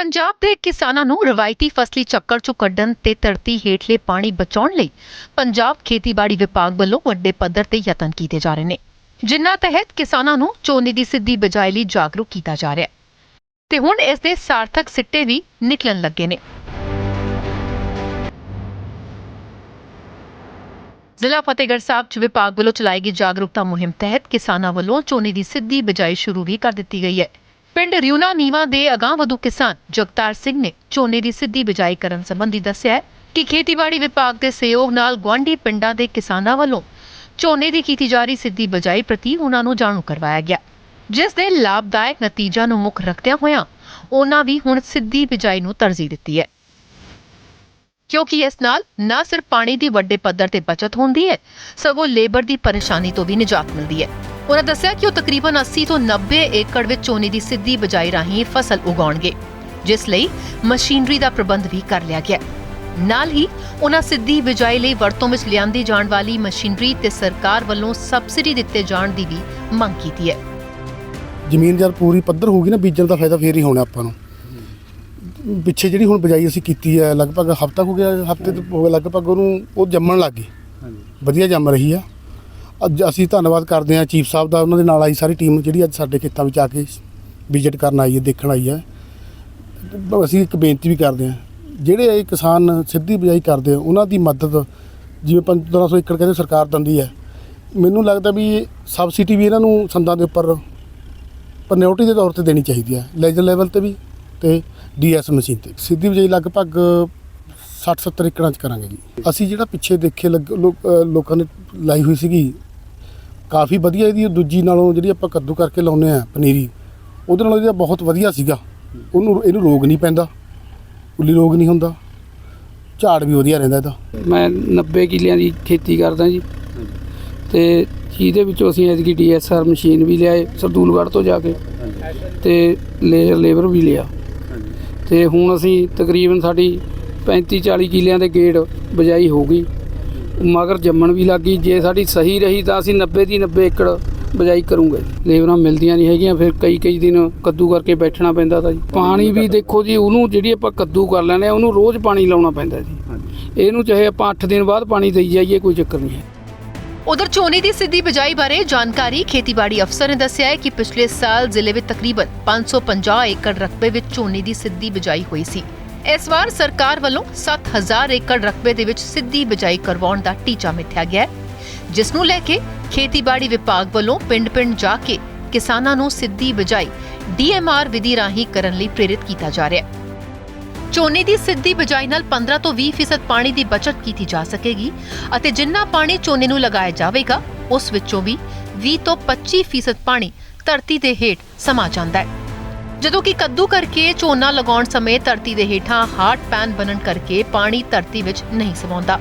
ਪੰਜਾਬ ਦੇ ਕਿਸਾਨਾਂ ਨੂੰ ਰਵਾਇਤੀ ਫਸਲੀ ਚੱਕਰ ਚੋਂ ਕੱਢਣ ਤੇ ਧਰਤੀ ਹੇਠਲੇ ਪਾਣੀ ਬਚਾਉਣ ਲਈ ਪੰਜਾਬ ਖੇਤੀਬਾੜੀ ਵਿਭਾਗ ਵੱਲੋਂ ਵੱਡੇ ਪੱਧਰ ਤੇ ਯਤਨ ਕੀਤੇ ਜਾ ਰਹੇ ਨੇ, ਜਿਨ੍ਹਾਂ ਤਹਿਤ ਕਿਸਾਨਾਂ ਨੂੰ ਝੋਨੇ ਦੀ ਸਿੱਧੀ ਬਿਜਾਈ ਲਈ ਜਾਗਰੂਕ ਕੀਤਾ ਜਾ ਰਿਹਾ ਹੈ। ਤੇ ਹੁਣ ਇਸ ਦੇ ਸਾਰਥਕ ਸਿੱਟੇ ਵੀ ਨਿਕਲਣ ਲੱਗੇ ਨੇ। ਜ਼ਿਲ੍ਹਾ ਫਤਿਹਗੜ੍ਹ ਸਾਹਿਬ ਚ ਵਿਭਾਗ ਵੱਲੋਂ ਚਲਾਈ ਗਈ ਜਾਗਰੂਕਤਾ ਮੁਹਿੰਮ ਤਹਿਤ ਕਿਸਾਨਾਂ ਵੱਲੋਂ ਝੋਨੇ ਦੀ ਸਿੱਧੀ ਬਿਜਾਈ ਸ਼ੁਰੂ ਵੀ ਕਰ ਦਿੱਤੀ ਗਈ ਹੈ। ਪਿੰਡ ਰਿਉਣਾ ਨੀਵਾ ਦੇ ਅਗਾਂਹਵਧੂ ਕਿਸਾਨ ਜਗਤਾਰ ਸਿੰਘ ਨੇ ਝੋਨੇ ਦੀ ਸਿੱਧੀ ਬਿਜਾਈ ਕਰਨ ਸੰਬੰਧੀ ਦੱਸਿਆ ਹੈ ਕਿ ਖੇਤੀਬਾੜੀ ਵਿਭਾਗ ਦੇ ਸਹਿਯੋਗ ਨਾਲ ਗੁਆਂਢੀ ਪਿੰਡਾਂ ਦੇ ਕਿਸਾਨਾਂ ਵੱਲੋਂ ਝੋਨੇ ਦੀ ਕੀਤੀ ਜਾ ਰਹੀ ਸਿੱਧੀ ਬਿਜਾਈ ਪ੍ਰਤੀ ਉਹਨਾਂ ਨੂੰ ਜਾਣੂ ਕਰਵਾਇਆ ਗਿਆ, ਜਿਸ ਦੇ ਲਾਭਦਾਇਕ ਨਤੀਜਾ ਨੂੰ ਮੁੱਖ ਰੱਖਦਿਆਂ ਹੋਇਆਂ ਉਹਨਾਂ ਵੀ ਹੁਣ ਸਿੱਧੀ ਬਿਜਾਈ ਨੂੰ ਤਰਜੀਹ ਦਿੱਤੀ ਹੈ। ਕਿਉਂਕਿ ਇਸ ਨਾਲ ਨਾ ਸਿਰਫ ਪਾਣੀ ਦੀ ਵੱਡੇ ਪੱਧਰ ਤੇ ਬਚਤ ਹੁੰਦੀ ਹੈ, ਸਗੋਂ ਲੇਬਰ ਦੀ ਪਰੇਸ਼ਾਨੀ ਤੋਂ ਵੀ ਨਿਜਾਤ ਮਿਲਦੀ ਹੈ। ਉਹਨਾਂ ਦੱਸਿਆ ਕਿ ਉਹ ਤਕਰੀਬਨ 80 ਤੋਂ 90 ਏਕੜ ਵਿੱਚ ਝੋਨੇ ਦੀ ਸਿੱਧੀ ਬਿਜਾਈ ਰਾਹੀਂ ਫਸਲ ਉਗਾਉਣਗੇ ਜਿਸ ਲਈ ਮਸ਼ੀਨਰੀ ਦਾ ਪ੍ਰਬੰਧ ਵੀ ਕਰ ਲਿਆ ਗਿਆ। ਨਾਲ ਹੀ ਉਹਨਾਂ ਸਿੱਧੀ ਬਿਜਾਈ ਲਈ ਵਰਤੋਂ ਵਿੱਚ ਲਿਆਂਦੀ ਜਾਣ ਵਾਲੀ ਮਸ਼ੀਨਰੀ ਤੇ ਸਰਕਾਰ ਵੱਲੋਂ ਸਬਸਿਡੀ ਦਿੱਤੇ ਜਾਣ ਦੀ ਵੀ ਮੰਗ ਕੀਤੀ ਹੈ। ਜ਼ਮੀਨ ਜਦ ਪੂਰੀ ਪੱਧਰ ਹੋਊਗੀ ਨਾ ਬੀਜਣ ਦਾ ਫਾਇਦਾ ਫੇਰ ਹੀ ਹੋਣਾ ਆਪਾਂ ਨੂੰ। ਪਿੱਛੇ ਜਿਹੜੀ ਹੁਣ ਬਿਜਾਈ ਅਸੀਂ ਕੀਤੀ ਹੈ ਲਗਭਗ ਹਫਤਾ ਹੋ ਗਿਆ ਹਫ਼ਤੇ ਤੋਂ ਹੋ ਗਿਆ ਲਗਭਗ ਉਹਨੂੰ ਉਹ ਜੰਮਣ ਲੱਗ ਗਈ। ਵਧੀਆ ਜੰਮ ਰਹੀ ਆ। ਅੱਜ ਅਸੀਂ ਧੰਨਵਾਦ ਕਰਦੇ ਹਾਂ ਚੀਫ ਸਾਹਿਬ ਦਾ, ਉਹਨਾਂ ਦੇ ਨਾਲ ਆਈ ਸਾਰੀ ਟੀਮ ਜਿਹੜੀ ਅੱਜ ਸਾਡੇ ਖੇਤਾਂ ਵਿੱਚ ਆ ਕੇ ਵਿਜ਼ਿਟ ਕਰਨ ਆਈ ਹੈ, ਦੇਖਣ ਆਈ ਹੈ। ਅਸੀਂ ਇੱਕ ਬੇਨਤੀ ਵੀ ਕਰਦੇ ਹਾਂ, ਜਿਹੜੇ ਇਹ ਕਿਸਾਨ ਸਿੱਧੀ ਬਿਜਾਈ ਕਰਦੇ ਆ, ਉਹਨਾਂ ਦੀ ਮਦਦ ਜਿਵੇਂ 1500 ਏਕੜ ਕਹਿੰਦੇ ਸਰਕਾਰ ਦਿੰਦੀ ਹੈ, ਮੈਨੂੰ ਲੱਗਦਾ ਵੀ ਸਬਸਿਡੀ ਵੀ ਇਹਨਾਂ ਨੂੰ ਸੰਦਾਂ ਦੇ ਉੱਪਰ ਪਰਨਿਓਟੀ ਦੇ ਤੌਰ ਤੇ ਦੇਣੀ ਚਾਹੀਦੀ ਹੈ ਲੈਜਰ ਲੈਵਲ ਤੇ ਵੀ ਤੇ ਡੀਐਸ ਮਸ਼ੀਨ ਤੇ। ਸਿੱਧੀ ਬਿਜਾਈ ਲਗਭਗ 60 70 ਏਕੜਾਂ ਚ ਕਰਾਂਗੇ ਜੀ। ਅਸੀਂ ਜਿਹੜਾ ਪਿੱਛੇ ਦੇਖੇ, ਲੱਗ- ਲੋਕਾਂ ਨੇ ਲਾਈ ਹੋਈ ਸੀਗੀ ਕਾਫੀ ਵਧੀਆ ਇਹਦੀ, ਦੂਜੀ ਨਾਲੋਂ ਜਿਹੜੀ ਆਪਾਂ ਕੱਦੂ ਕਰਕੇ ਲਾਉਨੇ ਆ ਪਨੀਰੀ, ਉਹਦੇ ਨਾਲੋਂ ਇਹਦਾ ਬਹੁਤ ਵਧੀਆ ਸੀਗਾ। ਉਹਨੂੰ, ਇਹਨੂੰ ਰੋਗ ਨਹੀਂ ਪੈਂਦਾ, ਉੱਲੀ ਰੋਗ ਨਹੀਂ ਹੁੰਦਾ, ਝਾੜ ਵੀ ਵਧੀਆ ਰਹਿੰਦਾ ਇਹਦਾ। ਮੈਂ 90 ਕਿੱਲਿਆਂ ਦੀ ਖੇਤੀ ਕਰਦਾ ਜੀ। ਤੇ ਜਿਹਦੇ ਵਿੱਚੋਂ ਅਸੀਂ ਐਤਕੀ ਡੀਐਸਆਰ ਮਸ਼ੀਨ ਵੀ ਲਿਆਏ, ਸਰਦੂਲਗੜ੍ਹ ਤੋਂ ਜਾ ਕੇ। ਤੇ ਲੇਜ਼ਰ ਲੇਬਰ ਵੀ ਲਿਆ। ਤੇ ਹੁਣ ਅਸੀਂ ਤਕਰੀਬਨ ਸਾਡੀ 35 40 ਕਿੱਲਿਆਂ ਦੇ ਗੇੜ ਬਜਾਈ ਹੋ ਗਈ। ਮਗਰ ਜੰਮਣ ਵੀ ਲੱਗੀ ਜੇ ਸਾਡੀ ਸਹੀ ਰਹੀ ਤਾਂ ਅਸੀਂ 90 ਦੀ 90 ਏਕੜ ਬਜਾਈ ਕਰੂੰਗੇ। ਲੇਬਰਾਂ ਮਿਲਦੀਆਂ ਨਹੀਂ ਹੈਗੀਆਂ ਫਿਰ ਕਈ ਕਈ ਦਿਨ ਕੱਦੂ ਕਰਕੇ ਬੈਠਣਾ ਪੈਂਦਾ ਤਾਂ ਜੀ। ਪਾਣੀ ਵੀ ਦੇਖੋ ਜੀ ਉਹਨੂੰ ਜਿਹੜੀ ਆਪਾਂ ਕੱਦੂ ਕਰ ਲੈਂਦੇ ਆ ਉਹਨੂੰ ਰੋਜ਼ ਪਾਣੀ ਲਾਉਣਾ ਪੈਂਦਾ ਜੀ। ਇਹਨੂੰ ਚਾਹੇ ਆਪਾਂ 8 ਦਿਨ ਬਾਅਦ ਪਾਣੀ ਦੇਈ ਜਾਈਏ ਕੋਈ ਚੱਕਰ ਨਹੀਂ ਹੈ। ਉਧਰ ਝੋਨੇ ਦੀ ਸਿੱਧੀ ਬਿਜਾਈ ਬਾਰੇ ਜਾਣਕਾਰੀ ਖੇਤੀਬਾੜੀ ਅਫਸਰ ਨੇ ਦੱਸਿਆ ਹੈ ਕਿ ਪਿਛਲੇ ਸਾਲ ਜ਼ਿਲ੍ਹੇ ਵਿੱਚ ਤਕਰੀਬਨ 550 ਏਕੜ ਰਕਬੇ ਵਿੱਚ ਝੋਨੇ ਦੀ ਸਿੱਧੀ ਬਿਜਾਈ ਹੋਈ ਸੀ। ਇਸ ਵਾਰ ਸਰਕਾਰ ਵੱਲੋਂ 7000 ਏਕੜ ਰਕਬੇ ਦੇ ਵਿੱਚ ਸਿੱਧੀ ਬਿਜਾਈ ਕਰਵਾਉਣ ਦਾ ਟੀਚਾ ਮਿੱਥਿਆ ਗਿਆ ਹੈ, ਜਿਸ ਨੂੰ ਲੈ ਕੇ ਖੇਤੀਬਾੜੀ ਵਿਭਾਗ ਵੱਲੋਂ ਪਿੰਡ-ਪਿੰਡ ਜਾ ਕੇ ਕਿਸਾਨਾਂ ਨੂੰ ਸਿੱਧੀ ਬਿਜਾਈ ਡੀਐਮਆਰ ਵਿਧੀ ਰਾਹੀਂ ਕਰਨ ਲਈ ਪ੍ਰੇਰਿਤ ਕੀਤਾ ਜਾ ਰਿਹਾ ਹੈ। ਝੋਨੇ ਦੀ ਸਿੱਧੀ ਬਿਜਾਈ ਨਾਲ 15 ਤੋਂ 20% ਪਾਣੀ ਦੀ ਬਚਤ ਕੀਤੀ ਜਾ ਸਕੇਗੀ ਅਤੇ ਜਿੰਨਾ ਪਾਣੀ ਝੋਨੇ ਨੂੰ ਲਗਾਇਆ ਜਾਵੇਗਾ, ਉਸ ਵਿੱਚੋਂ ਵੀ 20 ਤੋਂ 25% ਪਾਣੀ ਧਰਤੀ ਦੇ ਹੇਠ ਸਮਾ ਜਾਂਦਾ ਹੈ। ਜਦੋਂ ਕਿ ਕੱਦੂ ਕਰਕੇ ਝੋਨਾ ਲਗਾਉਣ ਸਮੇਂ ਧਰਤੀ ਦੇ ਹੇਠਾਂ ਹਾਰਡ ਪੈਨ ਬਣਨ ਕਰਕੇ ਪਾਣੀ ਧਰਤੀ ਵਿੱਚ ਨਹੀਂ ਸਮਾਉਂਦਾ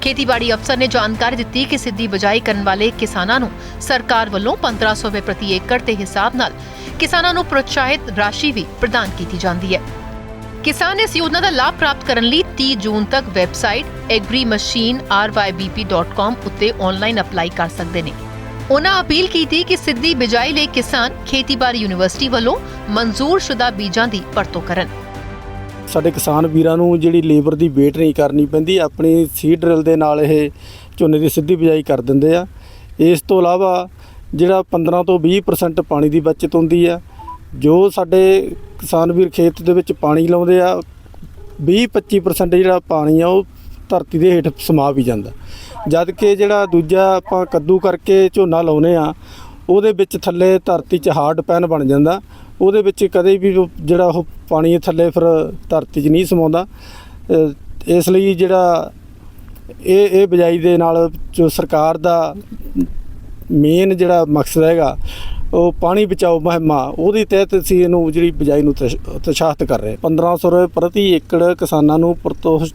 ਖੇਤੀਬਾੜੀ ਅਫਸਰ ਨੇ ਜਾਣਕਾਰੀ ਦਿੱਤੀ ਕਿ ਸਿੱਧੀ ਬਿਜਾਈ ਕਰਨ ਵਾਲੇ ਕਿਸਾਨਾਂ ਨੂੰ ਸਰਕਾਰ ਵੱਲੋਂ 1500 ਰੁਪਏ ਪ੍ਰਤੀ ਏਕੜ ਦੇ ਹਿਸਾਬ ਨਾਲ ਕਿਸਾਨਾਂ ਨੂੰ ਪ੍ਰੋਤਸਾਹਿਤ ਰਾਸ਼ੀ ਵੀ ਪ੍ਰਦਾਨ ਕੀਤੀ ਜਾਂਦੀ ਹੈ। ਕਿਸਾਨ ਇਸ ਯੋਜਨਾ ਦਾ ਲਾਭ ਪ੍ਰਾਪਤ ਕਰਨ ਲਈ 30 ਜੂਨ ਤੱਕ ਵੈਬਸਾਈਟ agrymachine.rybp.com ਉੱਤੇ ਆਨਲਾਈਨ ਅਪਲਾਈ ਕਰ ਸਕਦੇ ਨੇ। ਉਹਨਾਂ ਅਪੀਲ ਕੀਤੀ ਕਿ ਸਿੱਧੀ ਬਿਜਾਈ ਲਈ ਕਿਸਾਨ ਖੇਤੀਬਾੜੀ ਯੂਨੀਵਰਸਿਟੀ ਵੱਲੋਂ ਮਨਜ਼ੂਰਸ਼ੁਦਾ ਬੀਜਾਂ ਦੀ ਵਰਤੋਂ ਕਰਨ। ਸਾਡੇ ਕਿਸਾਨ ਵੀਰਾਂ ਨੂੰ ਜਿਹੜੀ ਲੇਬਰ ਦੀ ਵੇਟ ਨਹੀਂ ਕਰਨੀ ਪੈਂਦੀ, ਆਪਣੀ ਸੀਡ ਡਰਿਲ ਦੇ ਨਾਲ ਇਹ ਝੋਨੇ ਦੀ ਸਿੱਧੀ ਬਿਜਾਈ ਕਰ ਦਿੰਦੇ ਆ। ਇਸ ਤੋਂ ਇਲਾਵਾ ਜਿਹੜਾ 15 ਤੋਂ 20% ਪਾਣੀ ਦੀ ਬਚਤ ਹੁੰਦੀ ਆ, ਜੋ ਸਾਡੇ ਕਿਸਾਨ ਵੀਰ ਖੇਤ ਦੇ ਵਿੱਚ ਪਾਣੀ ਲਾਉਂਦੇ ਆ 20-25% ਜਿਹੜਾ ਪਾਣੀ ਆ ਉਹ ਧਰਤੀ ਦੇ ਹੇਠ ਸਮਾ ਵੀ ਜਾਂਦਾ। ਜਦ ਕਿ ਜਿਹੜਾ ਦੂਜਾ ਆਪਾਂ ਕੱਦੂ ਕਰਕੇ ਝੋਨਾ ਲਾਉਨੇ ਆ, ਉਹਦੇ ਵਿੱਚ ਥੱਲੇ ਧਰਤੀ 'ਚ ਹਾਰਡ ਪੈਨ ਬਣ ਜਾਂਦਾ। ਉਹਦੇ ਵਿੱਚ ਕਦੇ ਵੀ ਜਿਹੜਾ ਉਹ ਪਾਣੀ ਥੱਲੇ ਫਿਰ ਧਰਤੀ 'ਚ ਨਹੀਂ ਸਮਾਉਂਦਾ। ਇਸ ਲਈ ਜਿਹੜਾ ਇਹ ਇਹ ਬਿਜਾਈ ਦੇ ਨਾਲ ਜੋ ਸਰਕਾਰ ਦਾ ਮੇਨ ਜਿਹੜਾ ਮਕਸਦ ਹੈਗਾ, ਉਹ ਪਾਣੀ ਬਚਾਓ ਮੁਹਿੰਮਾ, ਉਹਦੇ ਤਹਿਤ ਅਸੀਂ ਇਹਨੂੰ ਜਿਹੜੀ ਬਿਜਾਈ ਨੂੰ ਉਤਸ਼- ਉਤਸ਼ਾਹਿਤ ਕਰ ਰਹੇ ਹਾਂ। 1500 ਰੁਪਏ ਪ੍ਰਤੀ ਏਕੜ ਕਿਸਾਨਾਂ ਨੂੰ ਪ੍ਰਤੋਸ਼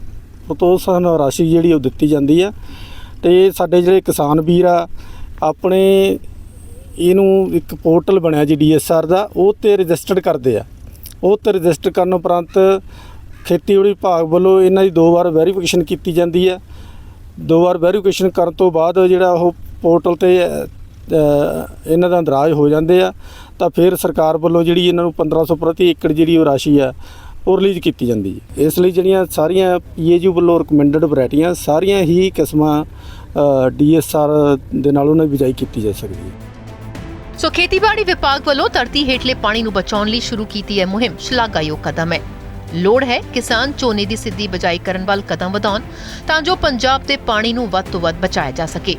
ਪ੍ਰਤੋਸਾਹਨ ਰਾਸ਼ੀ ਜਿਹੜੀ ਉਹ ਦਿੱਤੀ ਜਾਂਦੀ ਆ। ਤੇ ਸਾਡੇ ਜਿਹੜੇ ਕਿਸਾਨ ਵੀਰ ਆ, ਆਪਣੇ ਇਹਨੂੰ ਇੱਕ ਪੋਰਟਲ ਬਣਿਆ ਜੀ ਡੀਐਸਆਰ ਦਾ, ਉਹ ਤੇ ਰਜਿਸਟਰਡ ਕਰਦੇ ਆ। ਉਹ ਤੇ ਰਜਿਸਟਰ ਕਰਨ ਉਪਰੰਤ ਖੇਤੀਬਾੜੀ ਵਿਭਾਗ ਵੱਲੋਂ ਇਹਨਾਂ ਦੀ ਦੋ ਵਾਰ ਵੈਰੀਫਿਕੇਸ਼ਨ ਕੀਤੀ ਜਾਂਦੀ ਆ। ਦੋ ਵਾਰ ਵੈਰੀਫਿਕੇਸ਼ਨ ਕਰਨ ਤੋਂ ਬਾਅਦ ਜਿਹੜਾ ਉਹ ਪੋਰਟਲ ਤੇ ਇਹਨਾਂ ਦਾ ਅੰਦਰਾਜ ਹੋ ਜਾਂਦੇ ਆ। ਤਾਂ ਫਿਰ ਸਰਕਾਰ ਵੱਲੋਂ ਜਿਹੜੀ ਇਹਨਾਂ ਨੂੰ 1500 ਪ੍ਰਤੀ ਏਕੜ ਜਿਹੜੀ ਉਹ ਰਾਸ਼ੀ ਆ ਉਹ ਰਿਲੀਜ਼ ਕੀਤੀ ਜਾਂਦੀ ਹੈ। ਇਸ ਲਈ ਜਿਹੜੀਆਂ ਸਾਰੀਆਂ ਪੀਏਯੂ ਵੱਲੋਂ ਰეკਮੈਂਡਡ ਵੈਰਾਈਟੀਆਂ ਸਾਰੀਆਂ ਹੀ ਕਿਸਮਾਂ ਡੀਐਸਆਰ ਦੇ ਨਾਲ ਉਹਨਾਂ ਦੀ ਬਿਜਾਈ ਕੀਤੀ ਜਾ ਸਕਦੀ ਹੈ। ਸੋ ਖੇਤੀਬਾੜੀ ਵਿਭਾਗ ਵੱਲੋਂ ਧਰਤੀ ਹੇਠਲੇ ਪਾਣੀ ਨੂੰ ਬਚਾਉਣ ਲਈ ਸ਼ੁਰੂ ਕੀਤੀ ਹੈ ਮੁਹਿੰਮ ਸ਼ਲਾਘਾਯੋਗ ਕਦਮ ਹੈ। ਲੋੜ ਹੈ ਕਿਸਾਨ ਝੋਨੇ ਦੀ ਸਿੱਧੀ ਬਜਾਈ ਕਰਨ ਵੱਲ ਕਦਮ ਵਧਾਉਣ ਤਾਂ ਜੋ ਪੰਜਾਬ ਦੇ ਪਾਣੀ ਨੂੰ ਵੱਧ ਤੋਂ ਵੱਧ ਬਚਾਇਆ ਜਾ ਸਕੇ।